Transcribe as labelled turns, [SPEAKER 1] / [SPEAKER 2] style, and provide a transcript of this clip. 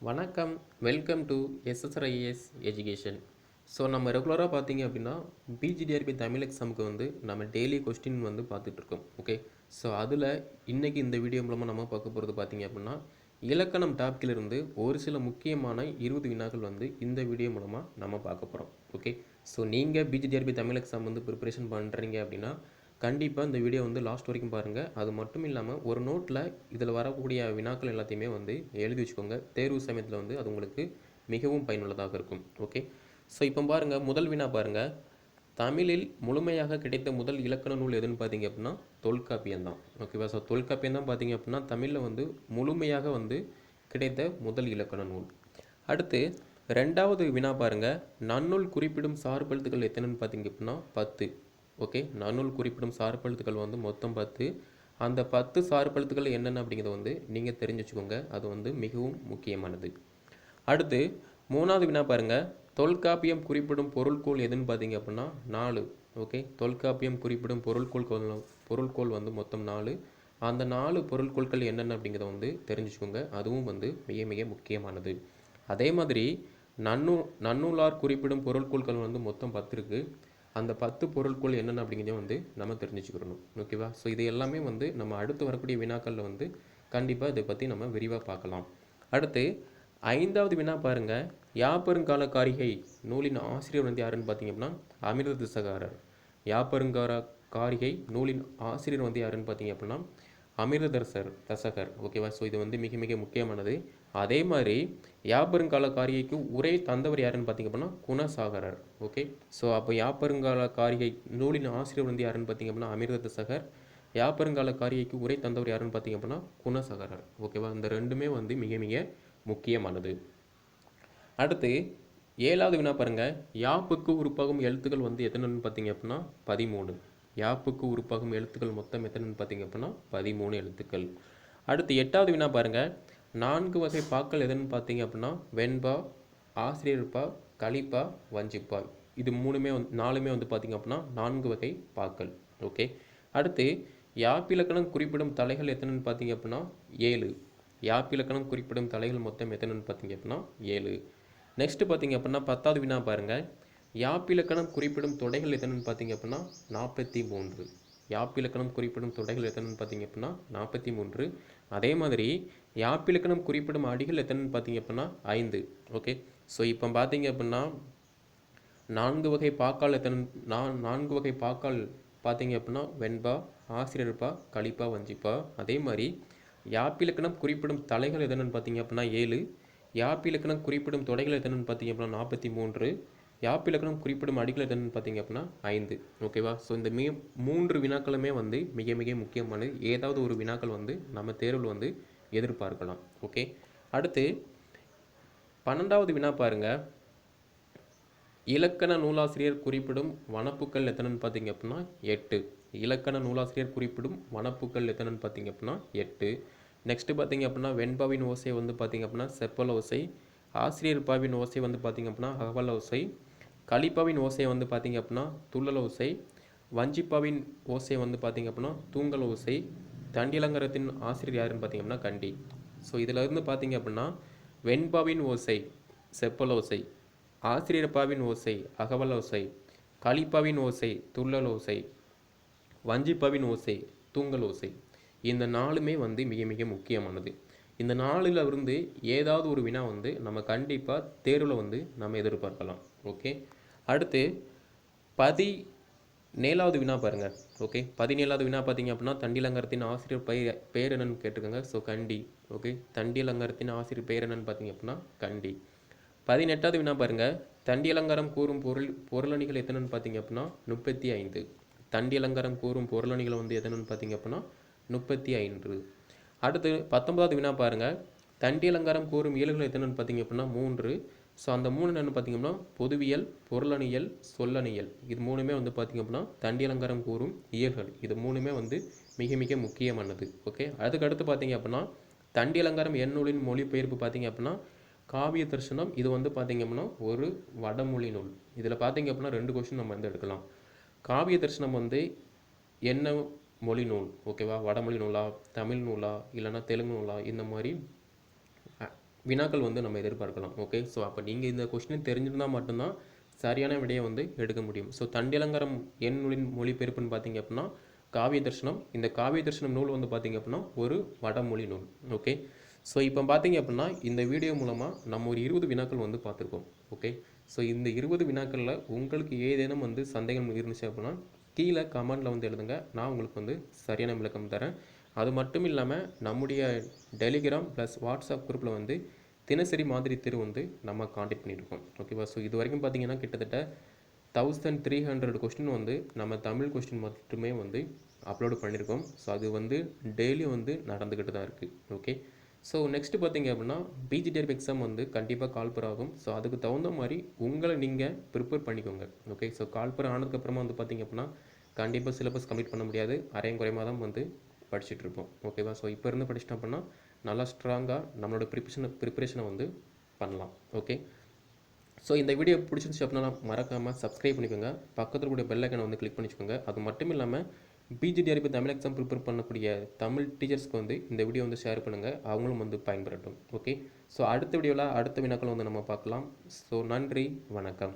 [SPEAKER 1] வணக்கம். Welcome to SSIS education so நம்ம ரெகுலராக பார்த்தீங்க அப்படின்னா பிஜிடிஆர்பி தமிழ் எக்ஸாமுக்கு வந்து நம்ம டெய்லி கொஸ்டின் வந்து பார்த்துட்ருக்கோம் ஓகே ஸோ அதில் இன்றைக்கி இந்த வீடியோ மூலமாக நம்ம பார்க்க போகிறது பார்த்தீங்க அப்படின்னா இலக்கணம் டாப்பிக்கிலிருந்து ஒரு சில முக்கியமான இருபது வினாக்கள் வந்து இந்த வீடியோ மூலமாக நம்ம பார்க்க போகிறோம் ஓகே ஸோ நீங்கள் பிஜிடிஆர்பி தமிழ் எக்ஸாம் வந்து ப்ரிப்பரேஷன் பண்ணுறீங்க அப்படின்னா கண்டிப்பாக இந்த வீடியோ வந்து லாஸ்ட் வரைக்கும் பாருங்கள் அது மட்டும் இல்லாமல் ஒரு நோட்டில் இதில் வரக்கூடிய வினாக்கள் எல்லாத்தையுமே வந்து எழுதி வச்சுக்கோங்க. தேர்வு சமயத்தில் வந்து அது உங்களுக்கு மிகவும் பயனுள்ளதாக இருக்கும். ஓகே ஸோ இப்போ பாருங்கள் முதல் வினா பாருங்கள் தமிழில் முழுமையாக கிடைத்த முதல் இலக்கண நூல் எதுன்னு பார்த்தீங்க அப்படின்னா தொல்காப்பியம் தான். ஓகேவா ஸோ தொல்காப்பியம் தான் பார்த்தீங்க அப்படின்னா தமிழில் வந்து முழுமையாக வந்து கிடைத்த முதல் இலக்கண நூல். அடுத்து ரெண்டாவது வினா பாருங்கள் நன்னூல் குறிப்பிடும் சார்பெழுத்துக்கள் எத்தனைன்னு பார்த்தீங்க அப்படின்னா பத்து. ஓகே நன்னூல் குறிப்பிடும் சார்பெழுத்துக்கள் வந்து மொத்தம் பத்து. அந்த பத்து சார்பெழுத்துக்கள் என்னென்ன அப்படிங்கிறத வந்து நீங்கள் தெரிஞ்சு வச்சுக்கோங்க அது வந்து மிகவும் முக்கியமானது. அடுத்து மூணாவது வினா பாருங்கள் தொல்காப்பியம் குறிப்பிடும் பொருள்கோள் எதுன்னு பார்த்தீங்க அப்படின்னா நாலு. ஓகே தொல்காப்பியம் குறிப்பிடும் பொருள்கோள் பொருள்கோள் வந்து மொத்தம் நாலு. அந்த நாலு பொருள்கோள்கள் என்னென்ன அப்படிங்கிறத வந்து தெரிஞ்சுக்கோங்க அதுவும் வந்து மிக மிக முக்கியமானது. அதே மாதிரி நன்னூ நன்னூலார் குறிப்பிடும் பொருட்கோள்கள் வந்து மொத்தம் பத்து இருக்குது அந்த பத்து பொருட்கள் என்னென்ன அப்படிங்கிறத வந்து நம்ம தெரிஞ்சுக்கிறணும் ஓகேவா ஸோ இது எல்லாமே வந்து நம்ம அடுத்து வரக்கூடிய வினாக்களில் வந்து கண்டிப்பாக இதை பற்றி நம்ம விரிவாக பார்க்கலாம். அடுத்து ஐந்தாவது வினா பாருங்க. யாப்பெருங்கால காரிகை நூலின் ஆசிரியர் வந்து யாருன்னு பார்த்தீங்க அப்படின்னா அமிர்த திசகாரர் யாப்பெருங்கார காரிகை நூலின் ஆசிரியர் வந்து யாருன்னு பார்த்தீங்க அப்படின்னா அமிர்ததர்சர் தசகர். ஓகேவா ஸோ இது வந்து மிக மிக முக்கியமானது. அதே மாதிரி யாப்பருங்கால காரிகைக்கு உரை தந்தவர் யாருன்னு பார்த்தீங்க அப்படின்னா குணசாகரர். ஓகே ஸோ அப்போ யாப்பருங்கால காரிகை நூலின் ஆசிரியர் வந்து யாருன்னு பார்த்தீங்க அப்படின்னா அமிர்த சகர் யாப்பெருங்கால காரிகைக்கு உரை தந்தவர் யாருன்னு பார்த்தீங்க அப்படின்னா குணசகரர். ஓகேவா இந்த ரெண்டுமே வந்து மிக மிக முக்கியமானது. அடுத்து ஏழாவது வினா பாருங்கள் யாப்புக்கு உருப்பாகும் எழுத்துக்கள் வந்து எத்தனைன்னு பார்த்தீங்க அப்படின்னா பதிமூணு. யாப்புக்கு உருப்பாகும் எழுத்துக்கள் மொத்தம் எத்தனைன்னு பார்த்தீங்க அப்படின்னா பதிமூணு எழுத்துக்கள். அடுத்து எட்டாவது வினா பாருங்கள் நான்கு வகை பாக்கள் எதுன்னு பார்த்தீங்க அப்படின்னா வெண்பா ஆசிரியர்பா களிப்பா வஞ்சிப்பா. இது மூணுமே வந்து நாலுமே வந்து பார்த்தீங்க அப்படின்னா நான்கு வகை பாக்கள். ஓகே. அடுத்து யாப்பிலக்கணம் குறிப்பிடும் தலைகள் எத்தனைன்னு பார்த்தீங்க அப்படின்னா ஏழு. யாப்பிலக்கணம் குறிப்பிடும் தலைகள் மொத்தம் எத்தனைன்னு பார்த்தீங்க அப்படின்னா ஏழு. நெக்ஸ்ட் பார்த்தீங்க அப்படின்னா பத்தாவது வினா பாருங்கள் யாப்பிலக்கணம் குறிப்பிடும் தொடைகள் எத்தனைன்னு பார்த்தீங்க அப்படின்னா நாற்பத்தி மூன்று. யாப்பிலக்கணம் குறிப்பிடும் தொடைகள் எத்தனைன்னு பார்த்தீங்க அப்படின்னா நாற்பத்தி மூன்று. அதே மாதிரி யாப்பிலக்கணம் குறிப்பிடும் அடிகள் எத்தனைன்னு பார்த்தீங்க அப்படின்னா ஐந்து. ஓகே ஸோ இப்போ பார்த்தீங்க அப்படின்னா நான்கு வகை பாக்கால் எத்தனை நான் நான்கு வகை பாக்கால் பார்த்தீங்க அப்படின்னா வெண்பா ஆசிரியர்பா கழிப்பா வஞ்சிப்பா. அதே மாதிரி யாப்பிலக்கணம் குறிப்பிடும் தலைகள் எதனன்னு பார்த்தீங்க அப்படின்னா ஏழு. யாப்பிலக்கணம் குறிப்பிடும் தொடைகள் எத்தனைன்னு பார்த்தீங்க அப்படின்னா நாற்பத்தி மூன்று. யாப்பிலக்கணம் குறிப்பிடும் அடிக்கல் என்னென்னு பார்த்தீங்க அப்படின்னா ஐந்து ஓகேவா? ஸோ இந்த மிக மூன்று வினாக்களுமே வந்து மிக மிக முக்கியமானது. ஏதாவது ஒரு வினாக்கள் வந்து நம்ம தேர்வில் வந்து எதிர்பார்க்கலாம் ஓகே? அடுத்து பன்னெண்டாவது வினா பாருங்கள் இலக்கண நூலாசிரியர் குறிப்பிடும் வனப்புக்கள் எத்தனைன்னு பார்த்தீங்க அப்படின்னா எட்டு. இலக்கண நூலாசிரியர் குறிப்பிடும் வனப்புக்கள் எத்தனைன்னு பார்த்தீங்க அப்படின்னா எட்டு. நெக்ஸ்ட்டு பார்த்தீங்க அப்படின்னா வெண்பாவின் ஓசை வந்து பார்த்தீங்க அப்படின்னா செப்பல் ஓசை. ஆசிரியர் பாவின் ஓசை வந்து பார்த்தீங்க அப்படின்னா அகவல் ஓசை. கலிப்பாவின் ஓசை வந்து பார்த்திங்க அப்படின்னா துள்ளல் ஓசை வஞ்சிப்பாவின் ஓசை வந்து பார்த்திங்க அப்படின்னா தூங்கல் ஓசை தண்டிலங்கரத்தின் ஆசிரியர் யாருன்னு பார்த்திங்க அப்படின்னா கண்டி. ஸோ இதில் இருந்து அப்படின்னா வெண்பாவின் ஓசை செப்பல் ஓசை ஆசிரியப்பாவின் ஓசை அகவல் ஓசை கலிப்பாவின் ஓசை துள்ளல் ஓசை வஞ்சிப்பாவின் ஓசை தூங்கல் ஓசை. இந்த நாலுமே வந்து மிக மிக முக்கியமானது. இந்த நாளில் இருந்து ஏதாவது ஒரு வினா வந்து நம்ம கண்டிப்பாக தேர்வில் வந்து நம்ம எதிர்பார்க்கலாம். ஓகே அடுத்து பதி நேலாவது வினா பாருங்கள் ஓகே பதினேழாவது வினா பார்த்தீங்க அப்படின்னா தண்டிலங்கரத்தின் ஆசிரியர் பெயர் பெயர் என்னன்னு கேட்டிருக்காங்க. ஸோ கண்டி. ஓகே தண்டிலங்கரத்தின் ஆசிரியர் பெயர் என்னன்னு பார்த்தீங்க அப்படின்னா கண்டி. பதினெட்டாவது வினா பாருங்கள் தண்டி அலங்காரம் கூறும் பொருள் பொருளணிகள் எத்தனைன்னு பார்த்தீங்க அப்படின்னா முப்பத்தி ஐந்து. தண்டி அலங்காரம் கூறும் பொருளணிகள் வந்து எத்தனைன்னு பார்த்தீங்க அப்படின்னா முப்பத்தி ஐந்து. அடுத்து பத்தொன்பதாவது வினா பாருங்கள் தண்டி அலங்காரம் கூறும் இயல்கள் எத்தனைன்னு பார்த்தீங்க அப்படின்னா மூன்று. ஸோ அந்த மூணு என்னென்னு பார்த்தீங்கன்னா பொதுவியல் பொருளணியல் சொல்லணியல். இது மூணுமே வந்து பார்த்திங்க அப்படின்னா தண்டி அலங்காரம் கூறும் இயல்கள். இது மூணுமே வந்து மிக மிக முக்கியமானது. ஓகே அதுக்கு அடுத்து பார்த்தீங்க அப்படின்னா தண்டி அலங்காரம் எந்நூலின் மொழிபெயர்ப்பு பார்த்திங்க அப்படின்னா காவிய தரிசனம். இது வந்து பார்த்திங்க அப்படின்னா ஒரு வடமொழி நூல். இதில் பார்த்திங்க அப்படின்னா ரெண்டு கொஸ்டின் நம்ம வந்து எடுக்கலாம். காவிய தரிசனம் வந்து என்ன மொழி நூல்? ஓகேவா வடமொழி நூலா? தமிழ் நூலா? இல்லைன்னா தெலுங்கு நூலா? இந்த மாதிரி வினாக்கள் வந்து நம்ம எதிர்பார்க்கலாம் ஓகே ஸோ அப்போ நீங்கள் இந்த கொஸ்டின் தெரிஞ்சிருந்தால் மட்டும்தான் சரியான விடையை வந்து எடுக்க முடியும். ஸோ தண்டியலங்காரம் என் நூலின் மொழிபெயர்ப்புன்னு பார்த்தீங்க அப்படின்னா காவிய தர்ஷனம் இந்த காவிய தர்ஷனம் நூல் வந்து பார்த்தீங்க அப்படின்னா ஒரு வடமொழி நூல் ஓகே ஸோ இப்போ பார்த்தீங்க அப்படின்னா இந்த வீடியோ மூலமாக நம்ம ஒரு இருபது வினாக்கள் வந்து பார்த்துருக்கோம் ஓகே ஸோ இந்த இருபது வினாக்களில் உங்களுக்கு ஏதேனும் வந்து சந்தேகம் இருந்துச்சு அப்படின்னா கீழே கமெண்டில் வந்து எழுதுங்க. நான் உங்களுக்கு வந்து சரியான விளக்கம் தரேன். அது மட்டும் இல்லாமல் நம்முடைய டெலிகிராம் ப்ளஸ் வாட்ஸ்அப் குரூப்பில் வந்து தினசரி மாதிரி திரு வந்து நம்ம காண்டாக்ட் பண்ணியிருக்கோம் ஓகேவா ஸோ இது வரைக்கும் பார்த்தீங்கன்னா கிட்டத்தட்ட தௌசண்ட் த்ரீ ஹண்ட்ரட் கொஸ்டின் வந்து நம்ம தமிழ் கொஸ்டின் மட்டுமே வந்து அப்லோடு பண்ணியிருக்கோம் ஸோ அது வந்து டெய்லி வந்து நடந்துக்கிட்டு தான் இருக்குது ஓகே ஸோ நெக்ஸ்ட் பார்த்தீங்க அப்படின்னா பிஜிடிஆர்பி எக்ஸாம் வந்து கண்டிப்பாக கால்பர் ஆகும். ஸோ அதுக்கு தகுந்த மாதிரி உங்களை நீங்கள் ப்ரிப்பேர் பண்ணிக்கோங்க. ஓகே ஸோ கால்பர் ஆனதுக்கப்புறமா வந்து பார்த்தீங்க அப்படின்னா கண்டிப்பாக சிலபஸ் கம்ப்ளீட் பண்ண முடியாது. அரையும் குறையமாக தான் வந்து படிச்சுட்டு இருப்போம் ஓகேவா ஸோ இப்போ இருந்து படிச்சிட்டோம் அப்படின்னா நல்லா ஸ்ட்ராங்காக நம்மளோட ப்ரிப்ரேஷனை ப்ரிப்பரேஷனை வந்து பண்ணலாம். ஓகே ஸோ இந்த வீடியோ பிடிச்சிருந்துச்சு அப்படின்னா மறக்காமல் சப்ஸ்கிரைப் பண்ணிக்கோங்க. பக்கத்தில் கூட பெல் ஐக்கனை வந்து கிளிக் பண்ணிக்கோங்க அது மட்டும் இல்லாமல் பிஜிடிஆர்பி தமிழ் எக்ஸாம் ப்ரிப்பேர் பண்ணக்கூடிய தமிழ் டீச்சர்ஸ்க்கு வந்து இந்த வீடியோ வந்து ஷேர் பண்ணுங்கள் அவங்களும் வந்து பயன்பெறட்டும். ஓகே ஸோ அடுத்த வீடியோவில் அடுத்த வினாக்கள் வந்து நம்ம பார்க்கலாம். ஸோ நன்றி. வணக்கம்.